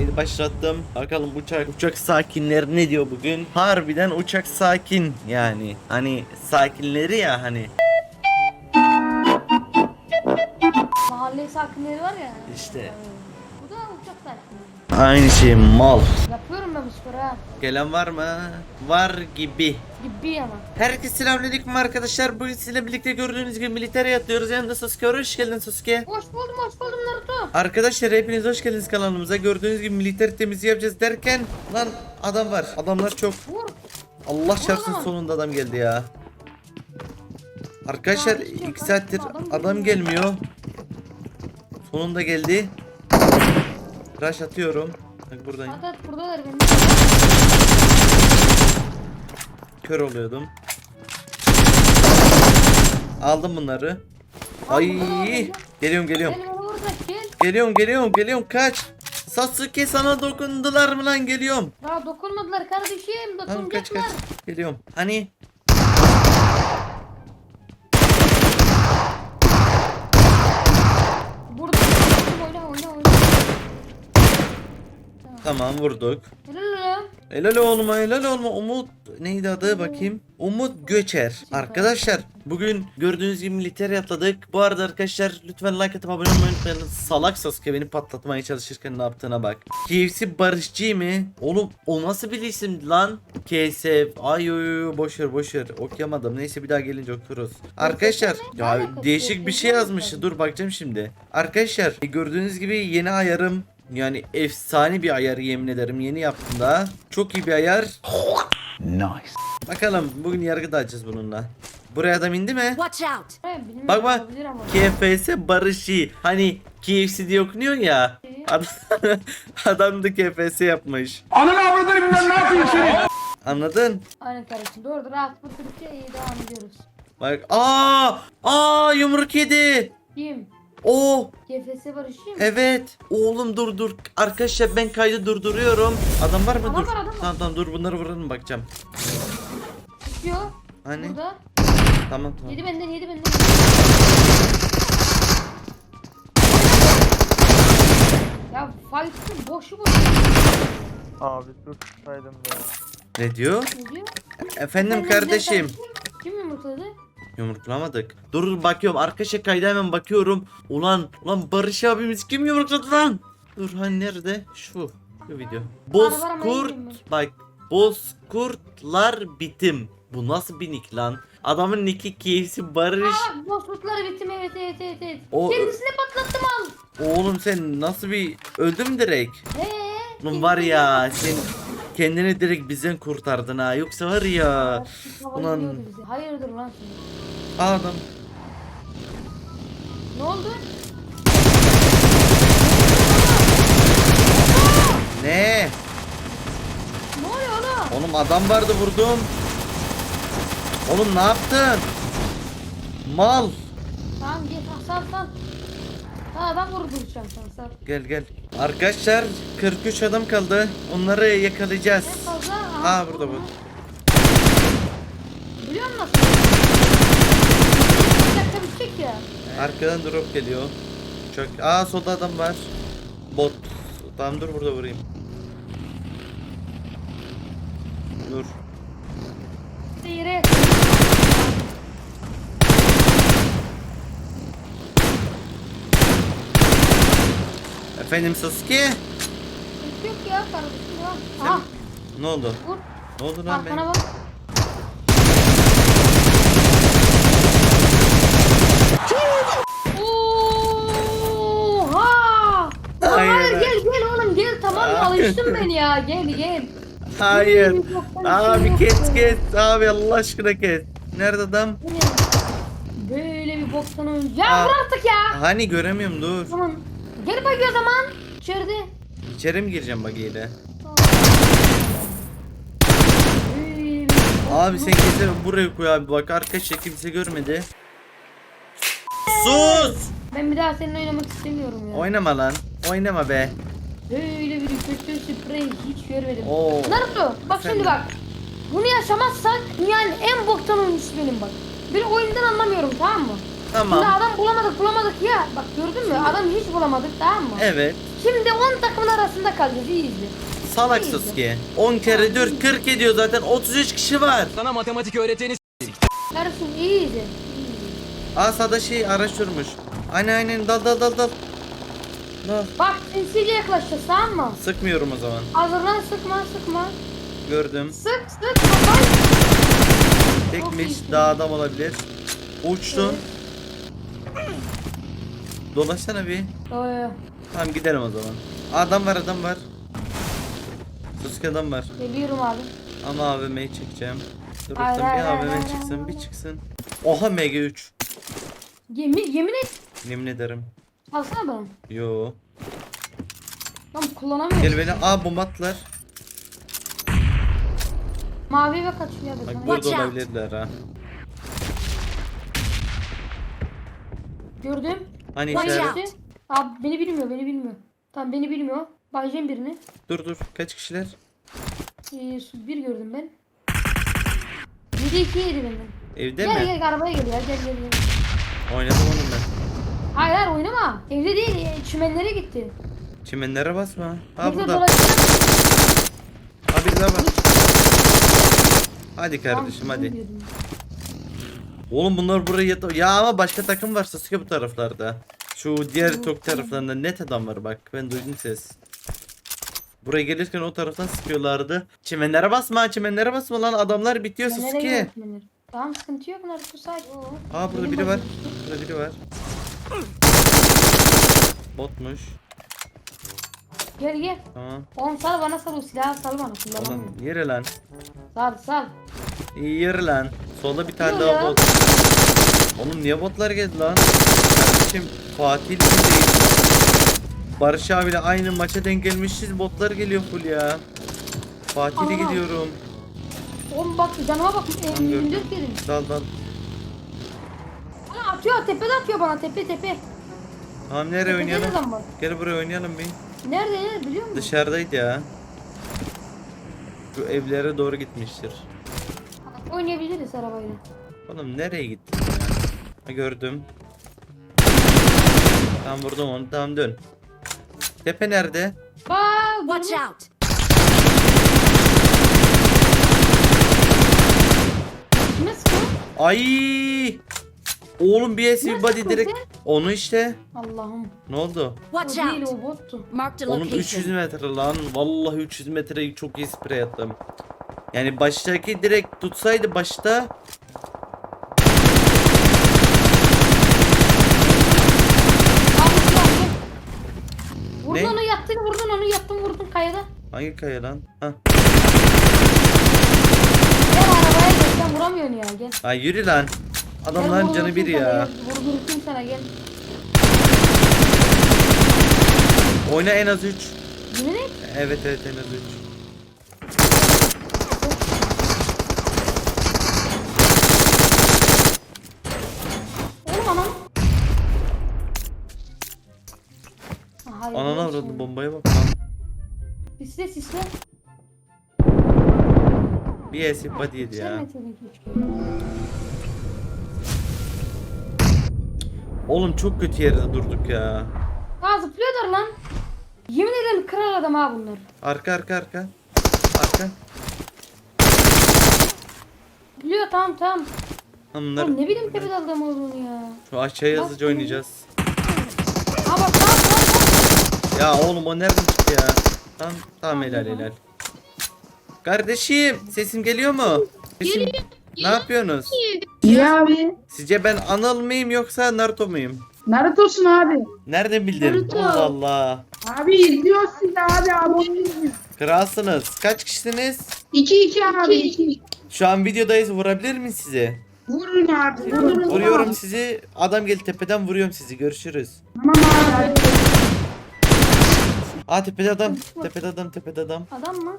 Haydi başlattım. Bakalım uçak uçak sakinleri ne diyor bugün? Harbiden uçak sakin yani. Hani sakinleri ya hani. Mahalle sakinleri var ya. İşte. Bu da uçak sakini. Aynı şey mal. Yapıyorum ben bu sporu ha. Gelen var mı? Var gibi. Gibi ama. Herkese selamünaleyküm arkadaşlar. Bugün sizinle birlikte gördüğünüz gibi militere yatlıyoruz. Yanında Sasuke var. Hoş geldin Sasuke. Hoş buldum hoş buldum Naruto. Arkadaşlar hepiniz hoş geldiniz kanalımıza. Gördüğünüz gibi militer temizliği yapacağız derken lan adam var. Adamlar çok. Vur. Allah çarpsın Vur. sonunda adam geldi ya. Arkadaşlar Ya, hiç yok. 2 saattir Adam adam gelmiyor. Sonunda geldi. Rush atıyorum. Bak buradayım. At at buradalar benim. Kör oluyordum. Aldım bunları. Ay geliyorum geliyorum. Geliyorum geliyorum geliyorum kaç. Sasuke sana dokundular mı lan geliyorum. Daha dokunmadılar kardeşim Tamam kaç dokunacaklar. kaç. Geliyorum. Hani Burada oyna oyna oyna. tamam vurduk. Helal. Helal olma helal olma Umut neydi adı? Bakayım. Umut Göçer. Arkadaşlar bugün gördüğünüz gibi militer atladık. Bu arada arkadaşlar lütfen like atıp abone olmayı unutmayın. Salak Sasuke beni patlatmaya çalışırken ne yaptığına bak. KFC Barışçı mı? Oğlum o nasıl bir isim lan? KSF ay oy oy boşver boşver okuyamadım. Neyse bir daha gelince okuruz. Arkadaşlar ya değişik bir şey yazmış. Dur bakacağım şimdi. Arkadaşlar gördüğünüz gibi yeni ayarım yani efsane bir ayar yemin ederim yeni yaptım da. Çok iyi bir ayar. Nice. Bakalım bugün yargı dağıtacağız bununla. Buraya adam indi mi? Watch out! Bak bak. olabilir ama. KFS Barış'ı. Hani KFC diye okunuyor ya. Adam, adam da KFS yapmış. Ananı avradını bilmem ne yapayım seni. Anladın? Aynen kardeşim doğrudur. Rahat bitirdikçe iyi devam ediyoruz. Bak aa aa yumruk yedi. Kim? Oo GFS barışıyor mu? evet. Oğlum dur dur. Arkadaşlar ben kaydı durduruyorum. Adam var mı? Adam dur. var, adam var. Tamam tamam dur bunları vuralım bakacağım. Tutuyor. Hani? Burada. Tamam tamam. Yedi benden yedi benden. Ya fight'ın boşu boşu. Abi dur saydım ya. Ne diyor? Ne diyor? Efendim Benden kardeşim. benden Kim yumurtladı? Yumruklamadık. Dur bakıyorum arkadaşa kayda hemen bakıyorum. Ulan ulan Barış abimiz kim yumrukladı lan? Dur hani nerede? Şu. Şu video. Bozkurt bak. Bozkurtlar bitim. Bu nasıl bir nick lan? Adamın nicki KFC Barış. Aa boşlukları bittim evet evet evet. evet. O- Kendisini patlattım al. Oğlum sen nasıl bir öldüm direkt. He. Lan var ya sen kendini direkt bizden kurtardın ha. Yoksa var ya. Ulan. Ulan. Hayırdır lan şimdi. Aa, Adam. Ne oldu? Ne? Ne oluyor oğlum? Oğlum adam vardı vurdum. Oğlum ne yaptın? Mal. Tamam gel sal sal. Ha adam vurduracağım sana sal. Gel gel. Arkadaşlar 43 adam kaldı. Onları yakalayacağız. En fazla. Aa burada bu. Biliyor musun nasıl? Bir dakika bitecek ya. Arkadan drop geliyor. Çok. Aa solda adam var. Bot. Tamam dur burada vurayım. Dur. De Efendim Sasuke? Yok ya kardeşim devam. Aha Ne oldu? vur. Ne oldu lan Arkana ben? bak. Oha! Hayır, Hayır, hayır. gel gel oğlum gel tamam mı Aa. alıştım ben ya gel gel. Hayır. Yok, ben Abi şey kes yok. kes. Abi Allah aşkına kes. Nerede adam? Bu ne? Böyle bir boktan oyun. Ya Aa. vur artık ya. Hani göremiyorum dur. Tamam. Gel bak o zaman. İçeride. İçeri mi gireceğim bagiyle? Bir Abi sen kesin buraya koy abi bak arkadaşlar kimse görmedi. Sus! Ben bir daha seninle oynamak istemiyorum ya. Oynama lan. Oynama be. Böyle bir kötü sprey hiç görmedim. Oo. Naruto bak Efendim? şimdi bak. Bunu yaşamazsak dünyanın en boktan oyuncusu benim bak. Bir oyundan anlamıyorum tamam mı? Şimdi Tamam. adam bulamadık bulamadık ya. Bak gördün mü? Adam hiç bulamadık tamam mı? Evet. Şimdi 10 takımın arasında kalacağız. İyi izle. Salak İyi. Sasuke. 10 kere 4 40 ediyor zaten 33 kişi var. Sana matematik öğreteni Kardeşim iyi izle. iyi izle. Şey araç durmuş. Aynen aynen dal dal dal dal. Dal. Bak sinsice yaklaşacağız tamam mı? Sıkmıyorum o zaman. Hazırlan sıkma sıkma. Gördüm. Sık sık kafayı. Tekmiş iyisin. daha adam olabilir. Uçtun. Dolaşsana bir. Ee, Tamam gidelim o zaman. Adam var adam var. Sasuke adam var. geliyorum abi. Ama AVM'yi çekeceğim. Dur Hayır, bakalım bir hayır, hayır, AVM hayır, çıksın hayır. bir çıksın. Oha MG3. Yemin, yemin et. Yemin ederim. Alsana bana. Yo. Lan kullanamıyorum. Gel beni. Aa bomba attılar. Mavi ve kaçıyor. Bak burada Watch olabilirler ha. Gördüm. Hani işaret. işte. Abi beni bilmiyor beni bilmiyor. Tamam beni bilmiyor. Bayacağım birini. Dur dur. Kaç kişiler? Ee, su- bir gördüm ben. 7 2 yedi benden. Evde gel mi? gel arabaya gel ya gel gel gel. Oynadım onu ben. Hayır hayır oynama. Evde değil e, çimenlere gitti. Çimenlere basma. Ha burada. Ha bir daha var. Hadi kardeşim Tamam, hadi. diyordum. Oğlum bunlar buraya yat... Ya ama başka takım var Sasuke bu taraflarda. Şu diğer tok taraflarında net adam var bak. Ben duydum ses. Buraya gelirken o taraftan sıkıyorlardı. Çimenlere basma, çimenlere basma lan adamlar bitiyor Çimenlere Sasuke. Tamam sıkıntı yok bunlar su sakin. Oo. Aa burada Benim biri var. Burada biri var. Botmuş. Gel gel. Tamam. Oğlum sal bana sal o silahı sal bana kullanamıyorum. Oğlum yere lan. Sal sal. Yere lan. Solda bir tane daha ya. bot. Oğlum niye botlar geldi lan? Kardeşim Fatih değil. Barış abiyle aynı maça denk gelmişiz. Botlar geliyor full ya. Fatih'le Aa. gidiyorum. Oğlum bak canıma bak. E, Tamam, gördüm. 24 yedim. Dal dal. Aa, atıyor tepede atıyor bana tepe tepe. Tamam nereye Tepede oynayalım? Gel buraya oynayalım bir. Nerede nerede biliyor musun? Dışarıdaydı ya. Şu evlere doğru gitmiştir. Oynayabiliriz arabayla. Oğlum nereye gittin ya? Ha, gördüm. Tamam vurdum onu. Tamam dön. Tepe nerede? Watch out! Ay! Oğlum bir SUV body direkt. Onu işte. Allah'ım. Ne oldu? O Watch değil out! o bottu. Marked a Oğlum 300 location. metre lan. Vallahi 300 metreyi çok iyi sprey attım. Yani baştaki direkt tutsaydı başta. Vurdun Ne? onu yattın vurdun onu yattın vurdun kayada. hangi kaya lan? Ha. Gel arabaya gel sen vuramıyorsun ya gel. Ay yürü lan. Gel, Adamların canı bir sana, ya. gel. Vurdurtayım sana gel. Oyna en az 3. Yemin et. Evet evet en az 3. Hayır, Anana bombaya bak lan. Sisle sisle. Bir SUV body yedi ya. Oğlum çok kötü yerde durduk ya. Aa zıplıyorlar lan. Yemin ederim kral adam ha bunlar. Arka arka arka. Arka. Biliyor tamam tamam. Bunlar Oğlum ne bileyim tepede adam olduğunu ya. şu aşağıya hızlıca oynayacağız. Ya oğlum o nereden çıktı ya? Tamam tamam helal helal. Kardeşim sesim geliyor mu? Sesim... Ne yapıyorsunuz? İyi abi. Sizce ben Anıl mıyım yoksa Naruto muyum? Naruto'sun abi. Nereden bildin? Naruto. Allah Allah. Abi izliyoruz sizi abi aboneyiz. Kralsınız. Kaç kişisiniz? 2-2 abi 2. Şu an videodayız vurabilir miyim sizi? Vurun abi. Vurun. Vuruyorum sizi. Adam geldi tepeden vuruyorum sizi. Görüşürüz. Tamam abi. Aa tepede adam. Tepede adam tepede adam. Adam mı?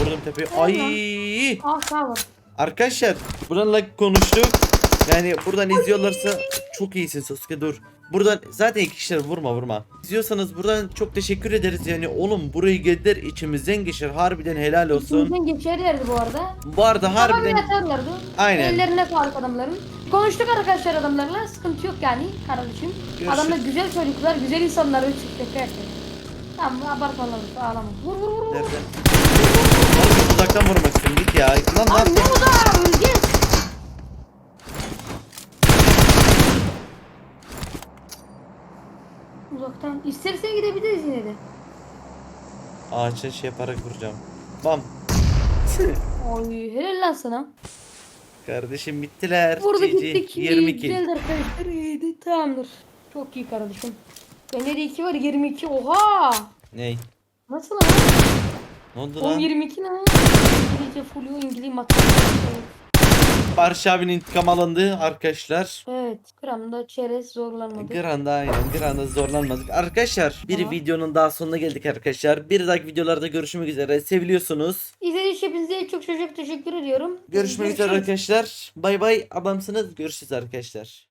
Vurdum tepeye. Ay! Ah sağ ol. Arkadaşlar buradan like konuştuk. Yani buradan izliyorlarsa çok iyisin Sasuke dur. Buradan zaten iki kişiler vurma vurma. İzliyorsanız buradan çok teşekkür ederiz yani oğlum burayı geldiler içimizden geçer harbiden helal olsun. İçimizden geçerlerdi bu arada. Bu arada Harbiden. harbiden yatarlardı. Aynen. Ellerine sağlık adamların. Konuştuk arkadaşlar adamlarla. Sıkıntı yok yani kardeşim. Görüşürüz. Adamlar güzel çocuklar, güzel insanlar. Öyle çıktı. Tamam abartmalar. Ağlama. Vur vur vur. vur. nerede? Oğlum uzaktan vurmak istiyorum git ya. Lan ne yaptın? ne da öleceğiz. Uzaktan. İstersen gidebiliriz yine de. Ağaça şey yaparak vuracağım. Bam. Oy helal lan sana. Kardeşim bittiler. Burada GG. gittik. 22. Güzeldi arkadaşlar. İyiydi. Tamamdır. Çok iyi kardeşim. Bende de 2 var 22. Oha. Ney? Nasıl lan? Ne oldu 10 lan? 22 lan. İngilizce full İngilizce matematik. Barış abinin intikam alındı arkadaşlar. Evet. Gramda çerez zorlanmadı. Granda aynen Granda zorlanmadık. Arkadaşlar bir Tamam. videonun daha sonuna geldik arkadaşlar. Bir dahaki videolarda görüşmek üzere. Seviliyorsunuz. İzlediğiniz için hepinize çok çok çok teşekkür ediyorum. Görüşmek üzere arkadaşlar. Bay bay adamsınız. Görüşürüz arkadaşlar.